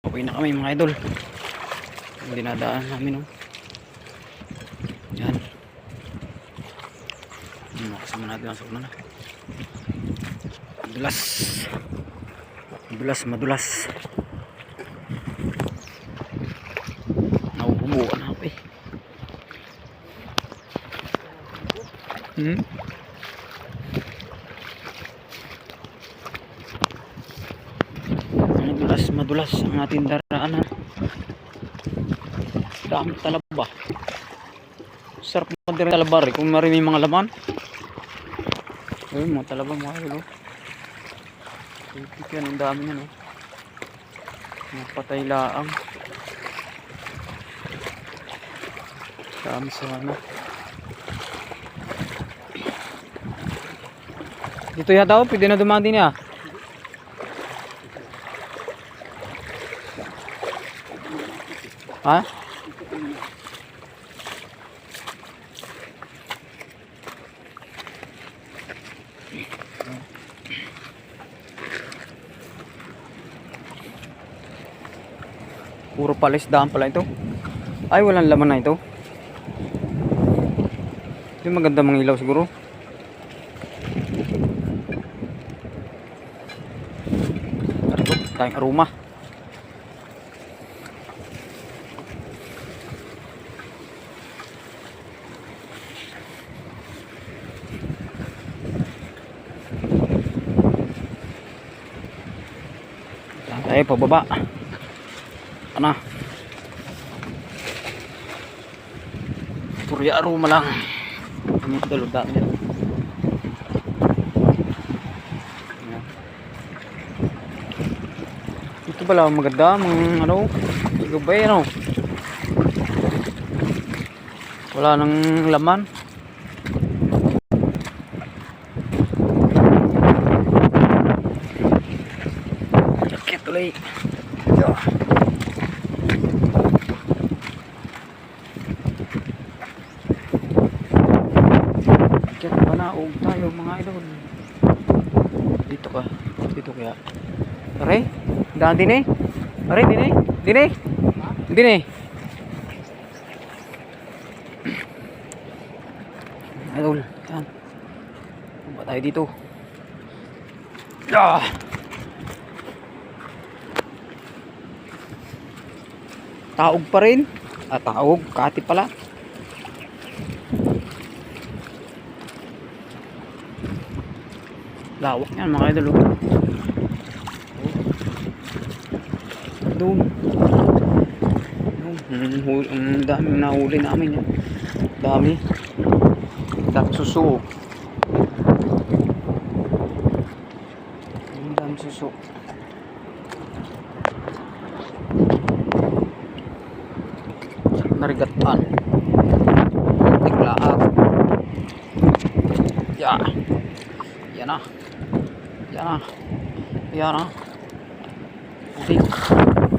Okay na kami mga idol. Yung dinadaan namin oh. Yan. Makasama natin ang sakuna na. Madulas. Madulas, madulas. Nauhumuan na ako eh. Hmm? Madulas, ang ating daraanan. Dami talaba. Sarap madirin talabar eh. Kung marimay mga laman. Ayun, mga talaba mga idol. oh. Titik yan, ang dami yan. Oh. Mga laang. Dami sana. Dito yata oh, pwede na dumaan din ya. Ha? Puro palisdaan pala ito. Ay, walang laman na ito. Yung maganda mga ilaw siguro. Tayong aroma. Tayo pababa? Ano? Purya aroma lang. Ang nito. Ayan. Ito pala maganda, mga ano, gabay ano. Wala nang laman. Sakit ulit. Yeah. Kaya panaog tayo mga idol. Dito ka. Dito kaya. Pare, daan din eh. Pare, din eh. Din eh. Din eh. Idol, yan. Ba tayo dito? Ah! Taog pa rin. Ah, taog. Kati pala. Lawak yan mga idol. oh. Doon. Ang, dami nahuli namin yan. Dami. Dami suso. Ang dami suso. Narigatan. Tiglaak. Ya. Yan na. Yan na. Yan na. Putik.